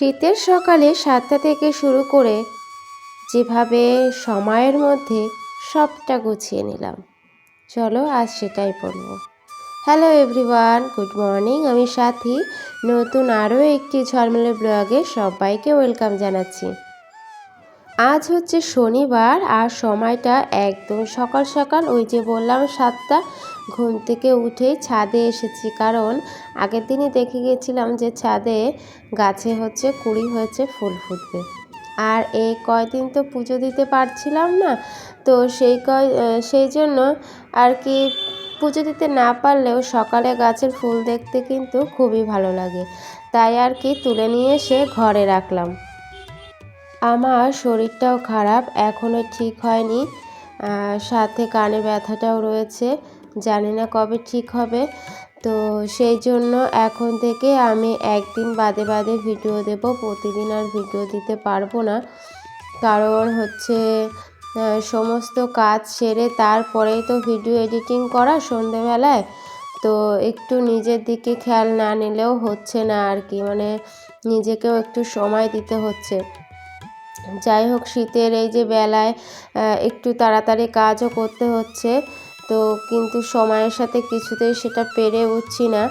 শীতের সকালে সাতটা থেকে শুরু করে যেভাবে সময়ের মধ্যে সবটা গুছিয়ে নিলাম। চলো আজ সেটাই পড়ব। হ্যালো এভরিওয়ান গুড মর্নিং আমি সাথী। নতুন আরও একটি ঝলমলে ব্লগে সবাইকে ওয়েলকাম জানাচ্ছি। আজ হচ্ছে শনিবার আর সময়টা একদম সকাল সকাল ওই যে বললাম সাতটা, ঘুম থেকে উঠেই ছাদে এসেছি। কারণ আগের দিনই দেখে গেছিলাম যে ছাদে গাছে হচ্ছে কুড়ি হয়েছে ফুল ফুটবে। আর এই কয়দিন তো পুজো দিতে পারছিলাম না, তো সেই কয় সেই জন্য আর কি পুজো দিতে না পারলেও সকালে গাছের ফুল দেখতে কিন্তু খুবই ভালো লাগে। তাই আর কি তুলে নিয়ে এসে ঘরে রাখলাম। আমার শরীরটাও খারাপ এখনও ঠিক হয়নি। সাথে কানে ব্যথাটাও রয়েছে, জানি না কবে ঠিক হবে। তো সেই জন্য এখন থেকে আমি একদিন বাদে বাদে ভিডিও দেব, প্রতিদিন আর ভিডিও দিতে পারব না। কারণ হচ্ছে সমস্ত কাজ সেরে তারপরেই তো ভিডিও এডিটিং করা সন্ধেবেলায়। তো একটু নিজের দিকে খেয়াল না নিলেও হচ্ছে না আর কি মানে নিজেকেও একটু সময় দিতে হচ্ছে। যাই হোক, শীতের এই যে বেলায় একটু তাড়াতাড়ি কাজও করতে হচ্ছে। তো কিন্তু সময়ের সাথে কিছুতেই সেটা পেরে উঠছি না।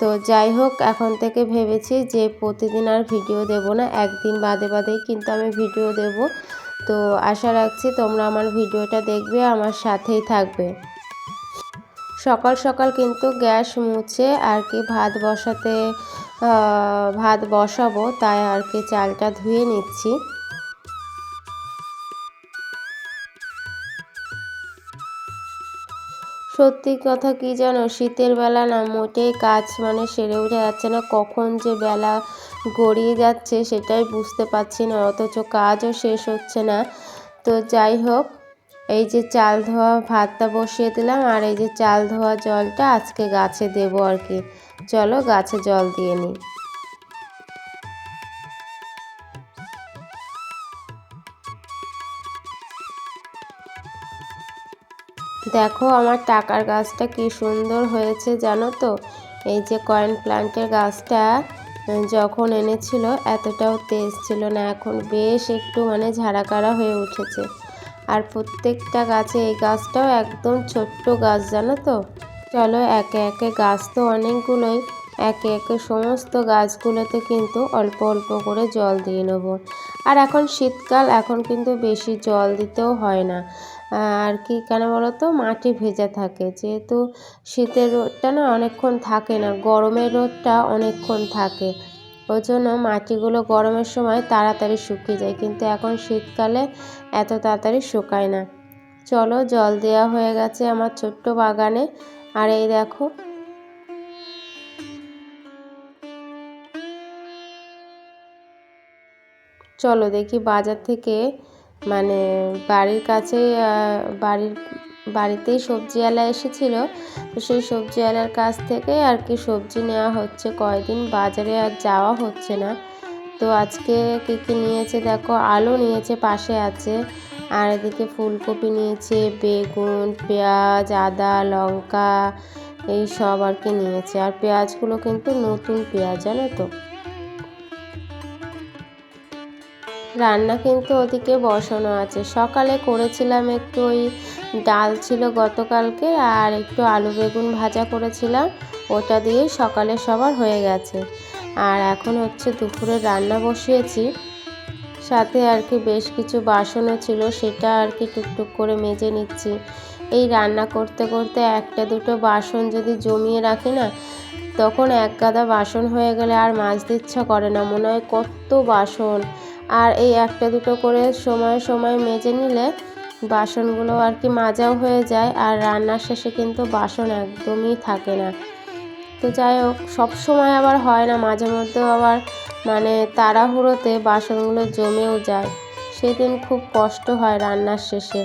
তো যাই হোক, এখন থেকে ভেবেছি যে প্রতিদিন আর ভিডিও দেব না। একদিন বাদে বাদেই কিন্তু আমি ভিডিও দেব। তো আশা রাখছি তোমরা আমার ভিডিওটা দেখবে, আমার সাথেই থাকবে। সকাল সকাল কিন্তু গ্যাস মুছে আর কি ভাত বসাতে ভাত বসাবো, তাই আর কি চালটা ধুয়ে নিচ্ছি। সত্যি কথা কি জানো? শীতের বেলা না মোটেই কাজ মানে সেরে উঠে যাচ্ছে না। কখন যে বেলা গড়িয়ে যাচ্ছে সেটাই বুঝতে পারছি না, অথচ কাজও শেষ হচ্ছে না। তো যাই হোক, এই যে চাল ধোয়া ভাতটা বসিয়ে দিলাম আর এই যে চাল ধোয়া জলটা আজকে গাছে দেবো আর কি। চলো গাছে জল দিয়ে নিই। দেখো আমার টাকার গাছটা কি সুন্দর হয়েছে, জানো তো? এই যে কয়েন প্লান্টের গাছটা যখন এনেছিল এতটাও তেজ ছিল না, এখন বেশ একটু মানে ঝাড়াকাড়া হয়ে উঠেছে। আর প্রত্যেকটা গাছে এই গাছটাও একদম ছোট্ট গাছ, জানো তো? চলো একে একে গাছ তো অনেকগুলোই, একে একে সমস্ত গাছগুলোতে কিন্তু অল্প অল্প করে জল দিয়ে নেব। আর এখন শীতকাল, এখন কিন্তু বেশি জল দিতেও হয় না। আর কি কেন বলো তো মাটি ভেজা থাকে। যেহেতু শীতের রোদটা না অনেকক্ষণ থাকে না, গরমের রোদটা অনেকক্ষণ থাকে। ওই জন্য মাটিগুলো গরমের সময় তাড়াতাড়ি শুকিয়ে যায়, কিন্তু এখন শীতকালে এত তাড়াতাড়ি শুকায় না। চলো, জল দেওয়া হয়ে গেছে আমার ছোট্ট বাগানে। আর এই দেখো। চলো দেখি বাজার থেকে মানে বাড়ির কাছে বাড়ির বাড়িতেই সবজিওয়ালা এসেছিল। তো সেই সবজিওয়ালার কাছ থেকে আর কি সবজি নেওয়া হচ্ছে। কয়দিন বাজারে আর যাওয়া হচ্ছে না। তো আজকে কী কী নিয়েছে দেখো? আলু নিয়েছে, পাশে আছে। আর এদিকে ফুলকপি নিয়েছে, বেগুন, পেঁয়াজ, আদা, লঙ্কা, এই সব আর কি নিয়েছে। আর পেঁয়াজগুলো কিন্তু নতুন পেঁয়াজ, জানো তো? রান্না কিন্তু ওদিকে বসানো আছে। সকালে করেছিলাম একটু ওই ডাল ছিল গতকালকে আর একটু আলু বেগুন ভাজা করেছিলাম। ওটা দিয়ে সকালে সবার হয়ে গেছে। আর এখন হচ্ছে দুপুরে রান্না বসিয়েছি। সাথে আর কি বেশ কিছু বাসনও ছিল, সেটা আর কি টুকটুক করে মেজে নিচ্ছি। এই রান্না করতে করতে একটা দুটো বাসন যদি জমিয়ে রাখি না, তখন এক গাদা বাসন হয়ে গেলে আর মাছ ইচ্ছা করে না। মনে হয় কত বাসন। আর এই একটা দুটো করে সময় সময় মেজে নিলে বাসনগুলো আর কি মাজাও হয়ে যায় আর রান্নার শেষে কিন্তু বাসন একদমই থাকে না। তো যাই হোক সবসময় আবার হয় না, মাঝে মধ্যেও আবার মানে তাড়াহুড়োতে বাসনগুলো জমেও যায়। সেদিন খুব কষ্ট হয় রান্নার শেষে।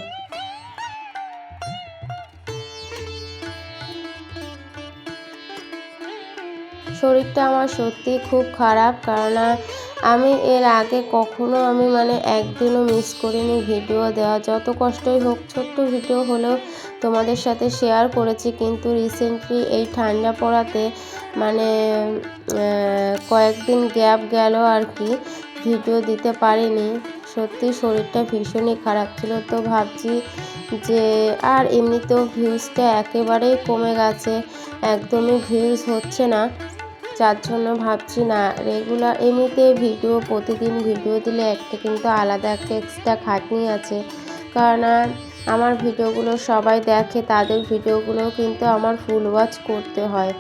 শরীরটা আমার সত্যি খুব খারাপ কারণ আমি এর আগে কখনো আমি মানে একদিনও মিস করিনি ভিডিও দেওয়া। যত কষ্টই হোক, ছোট্ট ভিডিও হলেও তোমাদের সাথে শেয়ার করেছি, কিন্তু রিসেন্টলি এই ঠান্ডা পড়াতে মানে কয়েকদিন গ্যাপ গেল আর কি ভিডিও দিতে পারিনি। সত্যি শরীরটা ভীষণই খারাপ ছিল, তো ভাবছি যে আর এমনিতেও ভিউজটা একেবারেই কমে গেছে, একদমই ভিউজ হচ্ছে না। যার জন্য ভাবছি না। রেগুলার এমনিতে ভিডিও, প্রতিদিন ভিডিও দিলে একটা কিন্তু আলাদা একটা এক্সট্রা খাটনি আছে। কারণ আমার ভিডিওগুলো সবাই দেখে, তাদের ভিডিওগুলোও কিন্তু আমার ফুল ওয়াচ করতে হয়।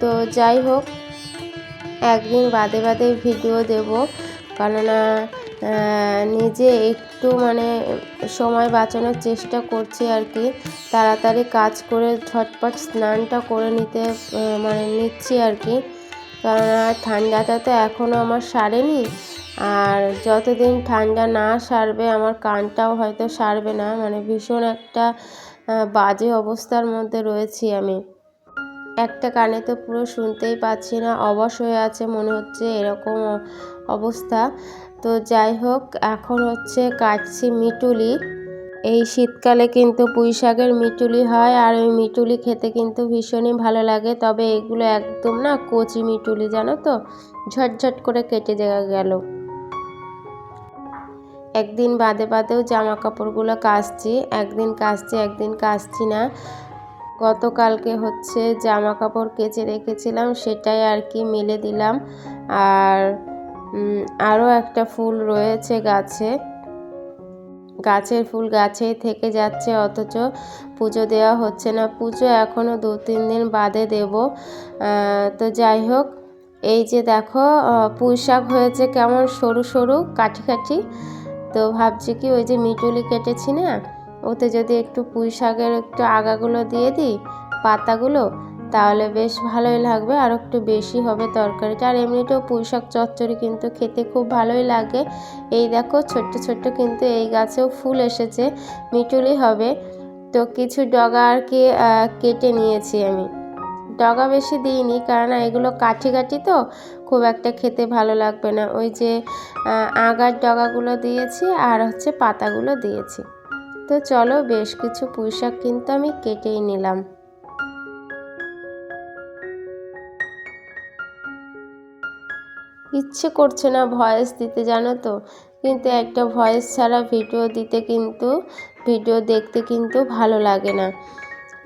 তো যাই হোক, একদিন বাদে বাদে ভিডিও দেব। কেননা নিজে একটু মানে সময় বাঁচানোর চেষ্টা করছি আর কি। তাড়াতাড়ি কাজ করে ঝটপট স্নানটা করে নিতে মানে নিচ্ছি আর কি। কেননা ঠান্ডাটা তো এখনও আমার সারেনি। আর যতদিন ঠান্ডা না সারবে, আমার কানটাও হয়তো সারবে না। মানে ভীষণ একটা বাজে অবস্থার মধ্যে রয়েছি আমি। একটা কানে তো পুরো শুনতেই পাচ্ছি না অবশ হয়ে আছে মনে হচ্ছে এরকম অবস্থা। তো যাই হোক, এখন হচ্ছে কাটছি মিটুলি। এই শীতকালে কিন্তু পুঁই শাকের মিটুলি হয় আর ওই মিটুলি খেতে কিন্তু ভীষণই ভালো লাগে। তবে এগুলো একদম না কচি মিটুলি, জানো তো? ঝটঝট করে কেটে দেওয়া গেল। একদিন বাদে বাদেও জামা কাপড়গুলো কাচছি, একদিন কাচছি একদিন কাচছি না। গতকালকে হচ্ছে জামা কাপড় কেচে রেখেছিলাম, সেটাই আর কি মেলে দিলাম। আর আরও একটা ফুল রয়েছে গাছে। গাছের ফুল গাছেই থেকে যাচ্ছে, অথচ পুজো দেওয়া হচ্ছে না। পুজো এখনও দু তিন দিন বাদে দেব। তো যাই হোক, এই যে দেখো পুঁই শাক হয়েছে কেমন সরু সরু, কাঠি কাঠি। তো ভাবছি কি ওই যে মিটুলি কেটেছি না, ওতে যদি একটু পুঁই শাকের একটু আগাগুলো দিয়ে দিই, পাতাগুলো তাহলে বেশ ভালোই লাগবে, আর একটু বেশি হবে তরকারিটা। আর এমনিতেও পুঁই শাক চচ্চড়ি কিন্তু খেতে খুব ভালোই লাগে। এই দেখো ছোট্ট ছোট্ট কিন্তু এই গাছেও ফুল এসেছে মিটুলি হবে। তো কিছু ডগা আর কি কেটে নিয়েছি আমি। ডগা বেশি দিইনি কারণ এগুলো কাঠি কাঠি তো, খুব একটা খেতে ভালো লাগবে না। ওই যে আগার ডগাগুলো দিয়েছি আর হচ্ছে পাতাগুলো দিয়েছি। তো চলো বেশ কিছু পুঁই শাক কিন্তু আমি কেটেই নিলাম। ইচ্ছে করছে না ভয়েস দিতে, জানো তো? কিন্তু একটা ভয়েস ছাড়া ভিডিও দিতে কিন্তু, ভিডিও দেখতে কিন্তু ভালো লাগে না।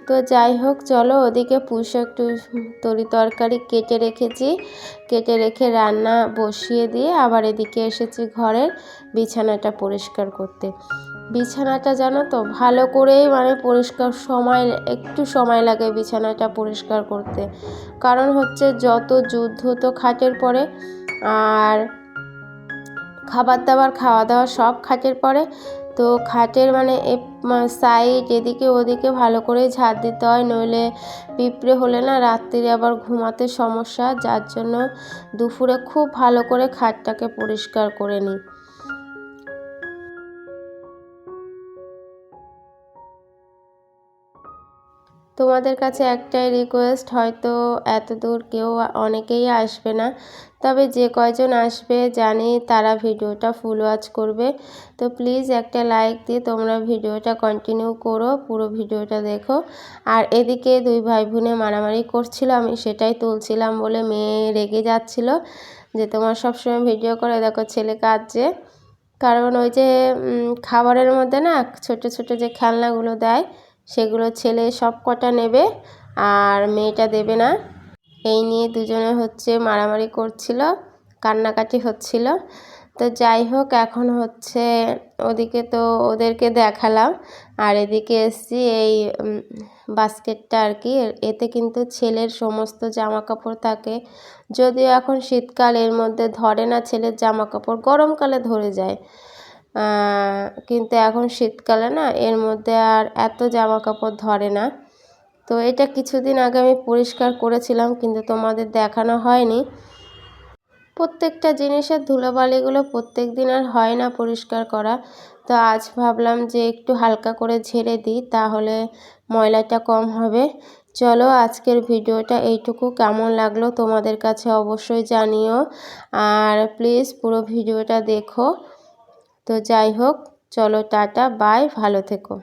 তো যাই হোক, চলো ওদিকে পুষো একটু তরি তরকারি কেটে রেখেছি। কেটে রেখে রান্না বসিয়ে দিয়ে আবার এদিকে এসেছি ঘরের বিছানাটা পরিষ্কার করতে। বিছানাটা জানো তো, ভালো করেই মানে পরিষ্কার সময়, একটু সময় লাগে বিছানাটা পরিষ্কার করতে। কারণ হচ্ছে যত যুদ্ধ তো খাটের পরে আর খাবার দাবার, খাওয়া দাওয়া সব খাটের পরে তো খাটের মানে এ সাইড এদিকে ওদিকে ভালো করে ঝাড় দিতে হয়। নইলে পিঁপড়ে হলে না রাত্রিরে আবার ঘুমাতে সমস্যা, যার জন্য দুপুরে খুব ভালো করে খাটটাকে পরিষ্কার করে নিই। তোমাদের কাছে একটাই রিকোয়েস্ট হয়তো এত দূর কেউ অনেকেই আসবে না। তবে যে কয়জন আসবে জানি তারা ভিডিওটা ফুল ওয়াচ করবে। তো প্লিজ একটা লাইক দিয়ে তোমরা ভিডিওটা কন্টিনিউ করো, পুরো ভিডিওটা দেখো। আর এদিকে দুই ভাই বোনে মারামারি করছিল, আমি সেটাই তুলছিলাম বলে মেয়ে রেগে যাচ্ছিল যে তোমার সবসময় ভিডিও করে, দেখো ছেলে কাঁদছে। কারণ ওই যে খাবারের মধ্যে না ছোট ছোট যে খেলনাগুলো দেয় সেগুলো ছেলে সব কটা নেবে আর মেয়েটা দেবে না। এই নিয়ে দুজনে হচ্ছে মারামারি করছিল, কান্নাকাটি হচ্ছিল। তো যাই হোক, এখন হচ্ছে ওদিকে তো ওদেরকে দেখালাম। আর এদিকে এসছি এই বাস্কেটটা আর কি। এতে কিন্তু ছেলের সমস্ত জামা কাপড় থাকে। যদিও এখন শীতকাল, এর মধ্যে ধরে না ছেলের জামা কাপড় গরমকালে ধরে যায়। কিন্তু এখন শীতকালে না, এর মধ্যে আর এত জামা কাপড় ধরে না। তো এটা কিছুদিন আগে আমি পরিষ্কার করেছিলাম, কিন্তু তোমাদের দেখানো হয়নি। প্রত্যেকটা জিনিসের ধুলোবালিগুলো প্রত্যেক দিন আর হয় না পরিষ্কার করা। তো আজ ভাবলাম যে একটু হালকা করে ঝেড়ে দিই, তাহলে ময়লাটা কম হবে। চলো আজকের ভিডিওটা এইটুকু। কেমন লাগল তোমাদের কাছে অবশ্যই জানিও। আর প্লিজ পুরো ভিডিওটা দেখো। তো যাই হোক চলো টাটা বাই ভালো থেকো।